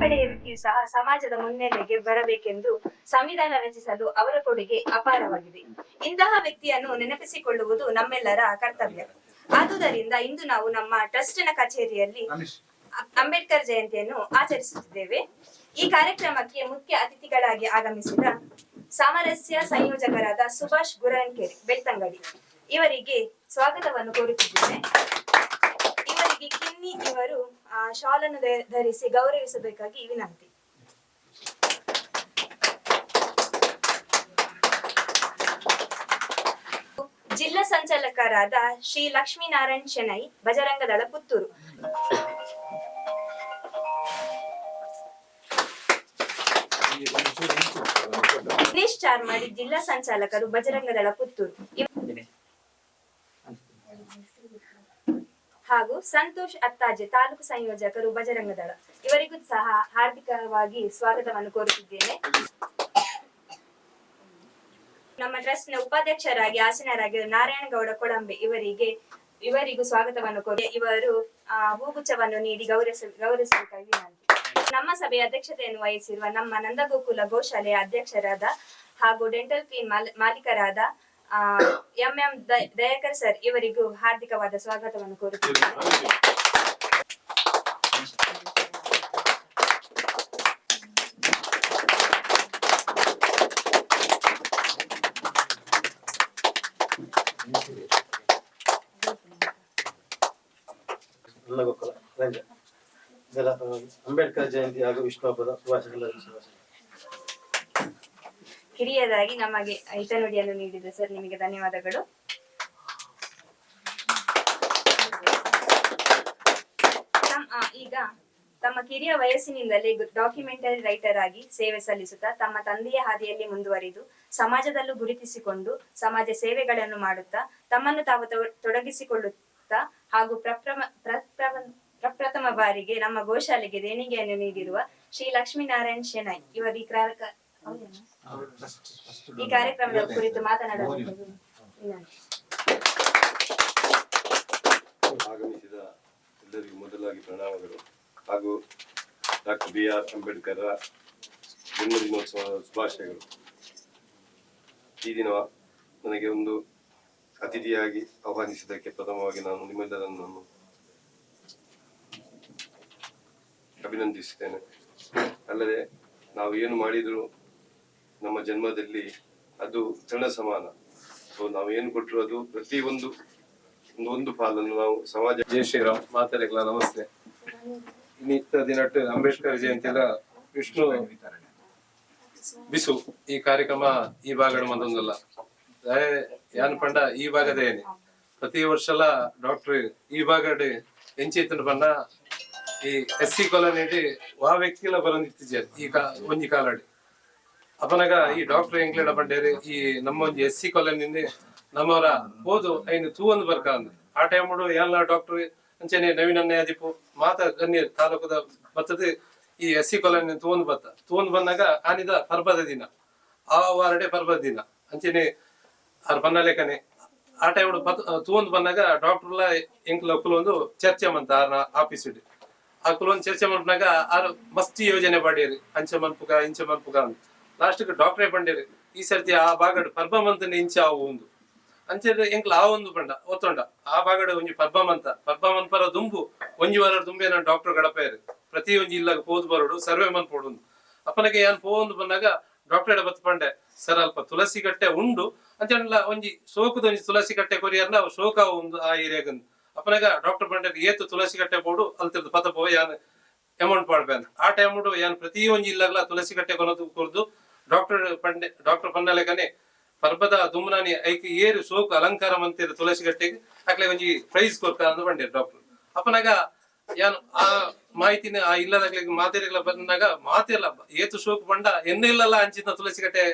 ಸೇರ್ಪಡೆಯ ವ್ಯಕ್ತಿಯು ಸಹ ಸಮಾಜದ ಮುನ್ನೆಲೆಗೆ ಬರಬೇಕೆಂದು ಸಂವಿಧಾನ ರಚಿಸಲು ಅವರ ಕೊಡುಗೆ ಅಪಾರವಾಗಿದೆ. ಇಂತಹ ವ್ಯಕ್ತಿಯನ್ನು ನೆನಪಿಸಿಕೊಳ್ಳುವುದು ನಮ್ಮೆಲ್ಲರ ಕರ್ತವ್ಯ. ಆದುದರಿಂದ ಇಂದು ನಾವು ನಮ್ಮ ಟ್ರಸ್ಟ್ನ ಕಚೇರಿಯಲ್ಲಿ ಅಂಬೇಡ್ಕರ್ ಜಯಂತಿಯನ್ನು ಆಚರಿಸುತ್ತಿದ್ದೇವೆ. ಈ ಕಾರ್ಯಕ್ರಮಕ್ಕೆ ಮುಖ್ಯ ಅತಿಥಿಗಳಾಗಿ ಆಗಮಿಸಿದ ಸಾಮರಸ್ಯ ಸಂಯೋಜಕರಾದ ಸುಭಾಷ್ ಗುರಂಕೇರಿ ಬೆಳ್ತಂಗಡಿ. ಇವರಿಗೆ ಸ್ವಾಗತವನ್ನು ಕೋರುತ್ತಿದ್ದೇನೆ. ಇವರಿಗೆ ಕಿನ್ನಿ ಇವರು ಆ, ಶಾಲನ್ನು ಧರಿಸಿ ಗೌರವಿಸಬೇಕಾಗಿ ವಿನಂತಿ. ಜಿಲ್ಲಾ ಸಂಚಾಲಕರಾದ ಶ್ರೀ ಲಕ್ಷ್ಮೀನಾರಾಯಣ್ ಶೆಣೈ ಬಜರಂಗದಳ ಪುತ್ತೂರು. ದಿನೇಶ್ ಚಾರ್ಮಾಡಿ ಜಿಲ್ಲಾ ಸಂಚಾಲಕರು ಬಜರಂಗದಳ ಪುತ್ತೂರು. ಹಾಗೂ ಸಂತೋಷ್ ಅತ್ತಾಜೆ, ತಾಲೂಕು ಸಂಯೋಜಕರು ಬಜರಂಗದಳ ಇವರಿಗೂ ಸಹ ಹಾರ್ದಿಕವಾಗಿ ಸ್ವಾಗತವನ್ನು ಕೋರುತ್ತಿದ್ದೇನೆ. ನಮ್ಮ ಟ್ರಸ್ಟ್ನ ಉಪಾಧ್ಯಕ್ಷರಾಗಿ ಆಸೀನರಾಗಿರುವ ನಾರಾಯಣಗೌಡ ಕೊಳಂಬೆ ಇವರಿಗೆ, ಇವರಿಗೂ ಸ್ವಾಗತವನ್ನು ಕೋರಿ, ಇವರು ಹೂಗುಚ್ಛವನ್ನು ನೀಡಿ ಗೌರವಿಸ, ಗೌರವಿಸಬೇಕಾಗಿ ವಿನಂತಿ. ನಮ್ಮ ಸಭೆಯ ಅಧ್ಯಕ್ಷತೆಯನ್ನು ವಹಿಸಿರುವ ನಮ್ಮ ನಂದಗೋಕುಲ ಗೋಶಾಲೆಯ ಅಧ್ಯಕ್ಷರಾದ ಹಾಗೂ ಡೆಂಟಲ್ ಕ್ಲೀನ್ ಮಾಲೀಕರಾದ ಎಂ ಎಂ ದಯಾಕರ್ ಸರ್ ಇವರಿಗೂ ಹಾರ್ದಿಕವಾದ ಸ್ವಾಗತವನ್ನು ಕೋರುತ್ತೇನೆ. ಆ, ಅಂಬೇಡ್ಕರ್ ಜಯಂತಿ ಹಾಗೂ ವಿಷ್ಣು ಹಬ್ಬದ ಶುಭಾಶಯಗಳನ್ನು ಶುಭಾಶಯ ಹಿರಿಯರಾಗಿ ನಮಗೆ ಹಿತನುಡಿಯನ್ನು ನೀಡಿದ ಸರ್ ನಿಮಗೆ ಧನ್ಯವಾದಗಳು ಈಗ ತಮ್ಮ ಕಿರಿಯ ವಯಸ್ಸಿನಿಂದಲೇ ಡಾಕ್ಯುಮೆಂಟರಿ ರೈಟರ್ ಆಗಿ ಸೇವೆ ಸಲ್ಲಿಸುತ್ತಾ ತಮ್ಮ ತಂದೆಯ ಹಾದಿಯಲ್ಲಿ ಮುಂದುವರಿದು ಸಮಾಜದಲ್ಲೂ ಗುರುತಿಸಿಕೊಂಡು ಸಮಾಜ ಸೇವೆಗಳನ್ನು ಮಾಡುತ್ತಾ ತಮ್ಮನ್ನು ತಾವು ತೊಡಗಿಸಿಕೊಳ್ಳುತ್ತಾ ಹಾಗೂ ಪ್ರಪ್ರಮ ಪ್ರಪ್ರಥಮ ಬಾರಿಗೆ ನಮ್ಮ ಗೋಶಾಲೆಗೆ ದೇಣಿಗೆಯನ್ನು ನೀಡಿರುವ ಶ್ರೀ ಲಕ್ಷ್ಮೀನಾರಾಯಣ್ ಶೆಣೈ, ಇವರು ಈ? ಈ ಕಾರ್ಯಕ್ರಮದ ಕುರಿತು ಮಾತನಾಡಲು. ಆಗಮಿಸಿದ ಎಲ್ಲರಿಗೂ ಮೊದಲಾಗಿ ಪ್ರಣಾಮಗಳು. ಹಾಗೂ ಡಾಕ್ಟರ್ ಬಿ ಆರ್ ಅಂಬೇಡ್ಕರ್ ಜನ್ಮದಿನೋತ್ಸವದ ಶುಭಾಶಯಗಳು. ಈ ದಿನ ನನಗೆ ಒಂದು ಅತಿಥಿಯಾಗಿ ಆಹ್ವಾನಿಸಿದ್ದಕ್ಕೆ ಪ್ರಥಮವಾಗಿ ನಾನು ನಿಮ್ಮೆಲ್ಲರನ್ನು ನಾನು ಅಭಿನಂದಿಸುತ್ತೇನೆ. ಅಲ್ಲದೆ ನಾವು ಏನು ಮಾಡಿದರೂ ನಮ್ಮ ಜನ್ಮದಲ್ಲಿ ಅದು ತೃಣ ಸಮಾನ. ಸೊ ನಾವು ಏನು ಕೊಟ್ಟರು ಅದು ಪ್ರತಿಯೊಂದು ಒಂದು ಪಾಲನ್ನು ನಾವು ಸಮಾಜ ಜಯಶ್ರೀರಾಮ್ ಶ್ರೀರಾಮ್ ಮಾತಾಡಲ್ಲ ನಮಸ್ತೆ. ನಿತ್ಯ ದಿನಟ್ಟು ಅಂಬೇಡ್ಕರ್ ಜಯಂತಿ ಎಲ್ಲ ವಿಷ್ಣು ಬಿಸು ಈ ಕಾರ್ಯಕ್ರಮ ಈ ಭಾಗದ ಮತ್ತೊಂದಲ್ಲ. ಯಾನ್ ಪಂಡ, ಈ ಭಾಗದ ಏನಿ? ಪ್ರತಿ ವರ್ಷಲ ಡಾಕ್ಟರ್ ಈ ಭಾಗಡ್ ಎಂಚೇತನ ಪಂಡ ಈ ಎಸ್ ಸಿ ಕಾಲೋನಿ ವಾ ಬರೋ ಬರಂದಿತ್ತಿದ್ದಾರೆ ಈ ಕಾ ಒಂಜಿ ಕಾಲಡಿ ಅಪನಗ ಈ ಡಾಕ್ಟರ್ ಎಂಕ್ಲೆಡ ಬಂಡೇರಿ ಈ ನಮ್ಮ ಒಂಜಿ ಎಸ್ ಸಿ ಕಾಲೋನಿ ನಮ್ಮವರ ಹೋದು ತೂ ತೂವೊಂದು ಬರ್ಕ ಅಂದ್ ಆ ಟೈಮ್ ಎಲ್ಲ ಡಾಕ್ಟರ್, ಅಂಚೆನೆ ನವೀನ್ ಅದಿಪು ಮಾತ ಗಣ್ಯ ತಾಲೂಕದ ಬತ್ತದೆ ಈ ಎಸ್ ಸಿ ಕಾಲೋನಿ ತೂವೊಂದು ಬತ್ತ. ತೂವೊಂದು ಬಂದಾಗ ಆನಿದ ಪರ್ಬದ ದಿನ. ಆ ವಾರಡೆ ಪರ್ಬದ ದಿನ. ಅಂಚೆನೆ ಅವ್ರ ಬನ್ನಲೆಕ್ಕನೆ ಆ ಟೈಮ್ ತೂವೊಂದು ಬಂದಾಗ ಡಾಕ್ಟರ್ಲ ಎಂಕ್ಲ ಒಂದು ಚರ್ಚೆ ಮಂತ ಆರ್ನ ಆಫೀಸ್ ಆ ಕುಲೊಂದು ಚರ್ಚೆ ಮನ್ಪನಾಗ ಆರು ಮಸ್ತಿ ಯೋಜನೆ ಮಾಡಿರಿ. ಅಂಚೆ ಮನ್ಪುಗ ಇಂಚೆ ಮನ್ಪುಗ ಅಂತ. ಲಾಸ್ಟ್ಗೆ ಡಾಕ್ಟ್ರೇ ಪಂಡೇರಿ ಈ ಸರ್ತಿ ಆ ಬಾಗಡ್ ಪರ್ಬಮಂತನ ಇಂಚೆ ನಿಂಚ ಒಂದು ಅಂಚೆ ಎಂಕ್ಲ ಆ ಒಂದು ಪಂಡ, ಒತ್ತೊಂಡ. ಆ ಬಾಗಡ್ ಒಂಜಿ ಪರ್ಬಮಂತ ಪರ ದುಂಬು ಒಂಜಿ ವಾರ ದುಂಬೆ ನಾನು ಡಾಕ್ಟರ್ ಗಡಪೇರಿ ಪ್ರತಿ ಒಂಜಿ ಇಲ್ಲಾಗ ಪೋದು ಬರೋಡು, ಸರ್ವೆ ಮನ್ಪೋಡು ಅಪ್ಪನಗೆ ಏನ್ ಪೋಂದು ಬಂದಾಗ ಡಾಕ್ಟರ್ ಬತ್ ಪಂಡೆ, ಸರ್, ಅಲ್ಪ ತುಳಸಿ ಕಟ್ಟೆ ಉಂಡು. ಅಂಚೆಲ್ಲ ಒಂಜಿ ಸೋಕುದ ಒಂಜಿ ತುಳಸಿ ಕಟ್ಟೆ ಕೊರಿಯರ್ನ ಶೋಕ ಒಂದು ಆ ಏರಿಯಾಗಂದು. ಅಪ್ಪನಾಗ ಡಾಕ್ಟರ್ ಪಂಡೆ ಏತು ತುಳಸಿ ಕಟ್ಟೆ ಬೋಡು ಅಲ್ತಿರ್ದು ಪತ ಪೋ ಯಾನ್ ಅಮೌಂಟ್ ಪಾಡ್ಬೇನ್. ಆ ಟೈಮ್ ಯಾನ್ ಪ್ರತಿ ಒಂಜಿ ಇಲ್ಲಾಗ್ಲ ತುಳಸಿ ಕಟ್ಟೆ ಕೊನದು ಕುರ್ದು ಡಾಕ್ಟರ್ ಪಂಡೆ, ಡಾಕ್ಟರ್ ಪನ್ನಲೆಗನೆ ಪರ್ಬದ ದುಮ್ನಾನಿ ಐಕ್ ಏರು ಸೋಕು ಅಲಂಕಾರ ಮಂತಿರ ತುಳಸಿ ಕಟ್ಟೆಗೆ ಅಕ್ಲೆ ಒಂಜಿ ಪ್ರೈಸ್ ಕೊರ್ತಾರ ಅಂತ ಪಂಡೆ ಡಾಕ್ಟರ್. ಅಪ್ಪನಾಗ ಯಾನು ಆ ಮಾಹಿತಿನ, ಆ ಇಲ್ಲದಾಗ್ಲಿ ಮಾತೇರಿಗಳ ಬಂದಾಗ ಮಾತಿಲ್ಲ ಏತು ಶೋಕು ಬಂಡ ಎನ್ನ ಇಲ್ಲಲ್ಲ ಅಂಚಿನ ತುಳಸಿ ಕಟ್ಟೆ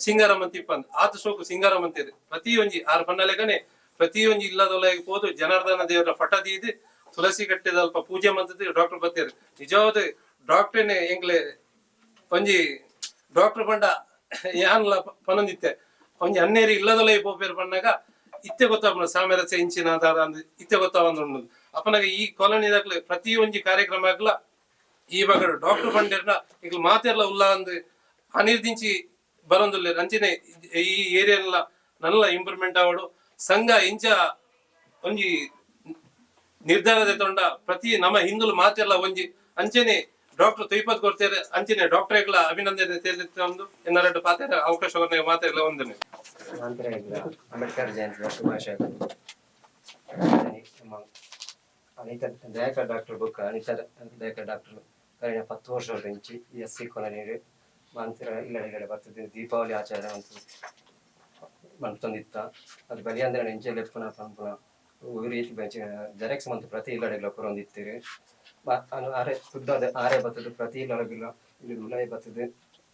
ಸಿಂಗಾರ ಅಂತ ಪಂದ್, ಆತ ಸೋಕು ಸಿಂಗಾರ ಅಂತೀರಿ ಪ್ರತಿಯೊಂಜಿ ಆರ್ ಪನ್ನಲೆಗನೆ ಪ್ರತಿಯೊಂಜಿ ಇಲ್ಲದೊಳಗೆ ಹೋದು ಜನಾರ್ದನ ದೇವರ ಫಟದಿ ಇದೆ ತುಳಸಿ ಕಟ್ಟೆದ ಅಲ್ಪ ಪೂಜೆ ಮಂತದ್ದು ಡಾಕ್ಟರ್ ಬರ್ತೀರಿ ನಿಜವಾದ ಡಾಕ್ಟರ್ನೇ ಎಂಗ್ಲೆ ಒಂಜಿ ಡಾಕ್ಟರ್ ಪಂಡ ಯಾನ್ಲ ಪನಂದಿತ್ತೆ. ಒಂಜಿ ಅನ್ನೇರಿ ಈ ಪೋಪೇರು ಇತ್ತೆ ಗೊತ್ತಾಪನ ಸಾಮರಸ್ಯ ಇಂಚಿನ ಅಂದ್ ಇತ್ತೆ ಗೊತ್ತಾವಂದು ಅಪ್ಪನಾಗ ಈ ಕಾಲೋನಿ ಪ್ರತಿ ಒಂಜಿ ಕಾರ್ಯಕ್ರಮ ಆಗ್ಲ ಈ ಡಾಕ್ಟರ್ ಪಂಡೇರ್ನ ಈಗ ಮಾತೆಲ್ಲ ಉಲ್ಲ ಅಂದ್ ಅನಿರ್ದಿಂಚಿ ಬರೋದಿಲ್ಲ ಅಂಚನೆ ಈ ಏರಿಯಲ್ಲ ನಲ್ಲ ಇಂಪ್ರೂವ್ಮೆಂಟ್ ಆವಡು. ಸಂಘ ಇಂಚ ಒಂಜಿ ನಿರ್ಧಾರದ ತೊಂಡ ಪ್ರತಿ ನಮ್ಮ ಹಿಂದುಲು ಮಾತೆಲ್ಲ ಒಂಜಿ ಅಂಚನೆ ಡಾಕ್ಟರ್ ತೊಯ್ಪತ್ ಕೊಡ್ತಾರೆ ಡಾಕ್ಟರ್ ಡಾಕ್ಟರ್ಗಳ ಅಭಿನಂದನೆ ತಿಳಿದು ಎನ್ನರಡು ಪಾತ್ರ ಅವಕಾಶವನ್ನ ಮಾತೆಲ್ಲ ಒಂದನೆ ಅಂಬೇಡ್ಕರ್ ಜಯಂತಿ ಶುಭಾಶಯಗಳು Anitha doctor book, Anitha Dayakar doctor ಕಳೆದ ಪತ್ತು ವರ್ಷ ಇಂಚಿ ಎಸ್ ಸಿ ಕೊಲನೀರು ಮಂತ್ರ ಇಲ್ಲಡೆಗಡೆ ಬರ್ತದೆ. ದೀಪಾವಳಿ ಆಚಾರ ಅಂತ ಮಂತೊಂದಿತ್ತ ಅದು ಬಲಿ ಅಂದ್ರೆ ಇಂಚೆ ಲೆಪ್ಪನ ಪಂಪುನ ರೀತಿ ಜೆರಾಕ್ಸ್ ಮಂತ್ ಪ್ರತಿ ಇಲ್ಲಡೆಗಳ ಪುರೊಂದಿತ್ತೀರಿ ಆರೆ ಶುದ್ಧದ ಆರೆ ಬರ್ತದೆ, ಪ್ರತಿ ಇಲ್ಲಡಗಿಲ್ಲ ಇಲ್ಲಿ ಮುಲಾಯಿ ಬರ್ತದೆ.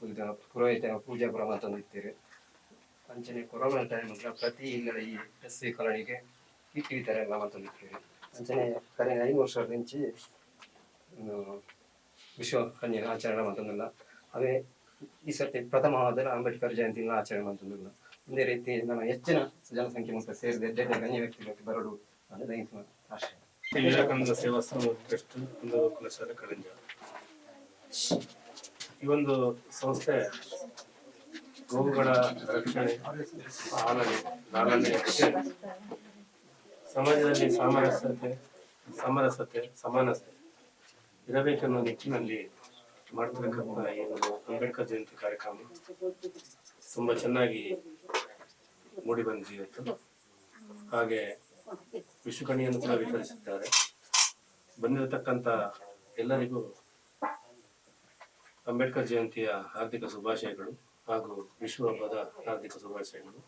ಇದು ಪುರೋಹಿತ ಪೂಜೆ ಪುರ ಮಂತೊಂದಿತ್ತೀರಿ ಅಂಚನೆ ಕೊರೋನಾ ಟೈಮ್ ಪ್ರತಿ ಇಲ್ಲ ಈ ಎಸ್ ಸಿ ಕಾಲೋನಿಗೆ ಕಿಟ್ಟಿ ಥರ ಎಲ್ಲ ಮಾತಾಡ್ಲಿಕ್ಕೆ ಅಂಚನೆ ಕರೆ ಐದು ವರ್ಷದ ನಿಂಚಿ ವಿಶ್ವ ಕನ್ಯೆ ಆಚರಣೆ ಮಾಡ್ತಂದಿಲ್ಲ ಅವೇ ಈ ಸರ್ತಿ ಪ್ರಥಮವಾದ ಅಂಬೇಡ್ಕರ್ ಜಯಂತಿನ ಆಚರಣೆ ಮಾಡ್ತಂದಿಲ್ಲ ಒಂದೇ ರೀತಿ ನಮ್ಮ ಹೆಚ್ಚಿನ ಜನಸಂಖ್ಯೆ ಮತ್ತು ಸೇರಿದೆ. ಗಣ್ಯ ವ್ಯಕ್ತಿಗಳಿಗೆ ಬರಲು ಅನ್ನೋದು ಆಶಯ ವಿವೇಕಾನಂದ ಸೇವಾ ಸಂಘ ಟ್ರಸ್ಟ್ ಕುಂದಗೋಕುಲ ಶಾಲೆ ಕಳಿಂಜ ಈ ಒಂದು ಸಂಸ್ಥೆ ಗೋವುಗಳ ರಕ್ಷಣೆ, ಪಾಲನೆ ಲಾಲನೆ ಸಮಾಜದಲ್ಲಿ ಸಾಮರಸ್ಯತೆ, ಸಮರಸತೆ, ಸಮಾನತೆ ಇರಬೇಕನ್ನೋ ನಿಟ್ಟಿನಲ್ಲಿ ಮಾಡ್ತಕ್ಕಂಥ ಒಂದು ಅಂಬೇಡ್ಕರ್ ಜಯಂತಿ ಕಾರ್ಯಕ್ರಮ ತುಂಬಾ ಚೆನ್ನಾಗಿ ಮೂಡಿ ಬಂದಿದೆ ಹಾಗೆ ವಿಶ್ವಕಣಿಯನ್ನು ಕೂಡ ವಿತರಿಸಿದ್ದಾರೆ ಬಂದಿರತಕ್ಕಂತ ಎಲ್ಲರಿಗೂ ಅಂಬೇಡ್ಕರ್ ಜಯಂತಿಯ ಹಾರ್ದಿಕ ಶುಭಾಶಯಗಳು ಹಾಗೂ ವಿಶ್ವ ಹಬ್ಬದ ಹಾರ್ದಿಕ ಶುಭಾಶಯಗಳು.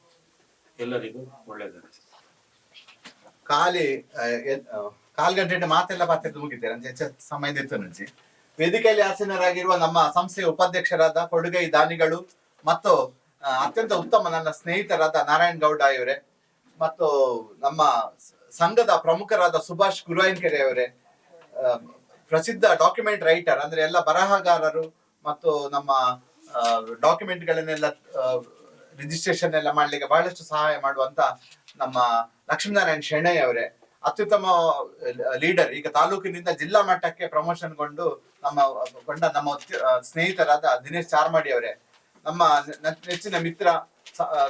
ಎಲ್ಲರಿಗೂ ಒಳ್ಳೆಯದಾಗಲಿ. ಕಾಲ್ ಗಂಟೆ ಮಾತೆಲ್ಲ ಪಾತ್ರ ಮುಗಿದ್ದಾರೆ ಅಂತ ಹೆಚ್ಚು ಸಮಯ ಇತ್ತು ವೇದಿಕೆಯಲ್ಲಿ ಆಸೀನರಾಗಿರುವ ನಮ್ಮ ಸಂಸ್ಥೆಯ ಉಪಾಧ್ಯಕ್ಷರಾದ ಕೊಡುಗೈ ದಾನಿಗಳು ಮತ್ತು ಅತ್ಯಂತ ಉತ್ತಮ ನನ್ನ ಸ್ನೇಹಿತರಾದ ನಾರಾಯಣ್ ಗೌಡ ಇವರೇ ಮತ್ತು ನಮ್ಮ ಸಂಘದ ಪ್ರಮುಖರಾದ ಸುಭಾಷ್ ಗುರುವಾಯಿನ್ಕೆರೆ ಅವರೇ ಪ್ರಸಿದ್ಧ ಡಾಕ್ಯುಮೆಂಟ್ ರೈಟರ್ ಅಂದ್ರೆ ಎಲ್ಲ ಬರಹಗಾರರು ಮತ್ತು ನಮ್ಮ ಡಾಕ್ಯುಮೆಂಟ್ ಗಳನ್ನೆಲ್ಲ ರಿಜಿಸ್ಟ್ರೇಷನ್ ಎಲ್ಲ ಮಾಡ್ಲಿಕ್ಕೆ ಬಹಳಷ್ಟು ಸಹಾಯ ಮಾಡುವಂತ ನಮ್ಮ ಲಕ್ಷ್ಮೀನಾರಾಯಣ್ ಶೆಣೈ ಅವರೇ ಅತ್ಯುತ್ತಮ ಲೀಡರ್ ಈಗ ತಾಲೂಕಿನಿಂದ ಜಿಲ್ಲಾ ಮಟ್ಟಕ್ಕೆ ಪ್ರಮೋಷನ್ ಗೊಂಡು ನಮ್ಮ ಕೊಂಡ ನಮ್ಮ ಸ್ನೇಹಿತರಾದ ದಿನೇಶ್ ಚಾರ್ಮಾಡಿ ಅವರೇ, ನಮ್ಮ ನೆಚ್ಚಿನ ಮಿತ್ರ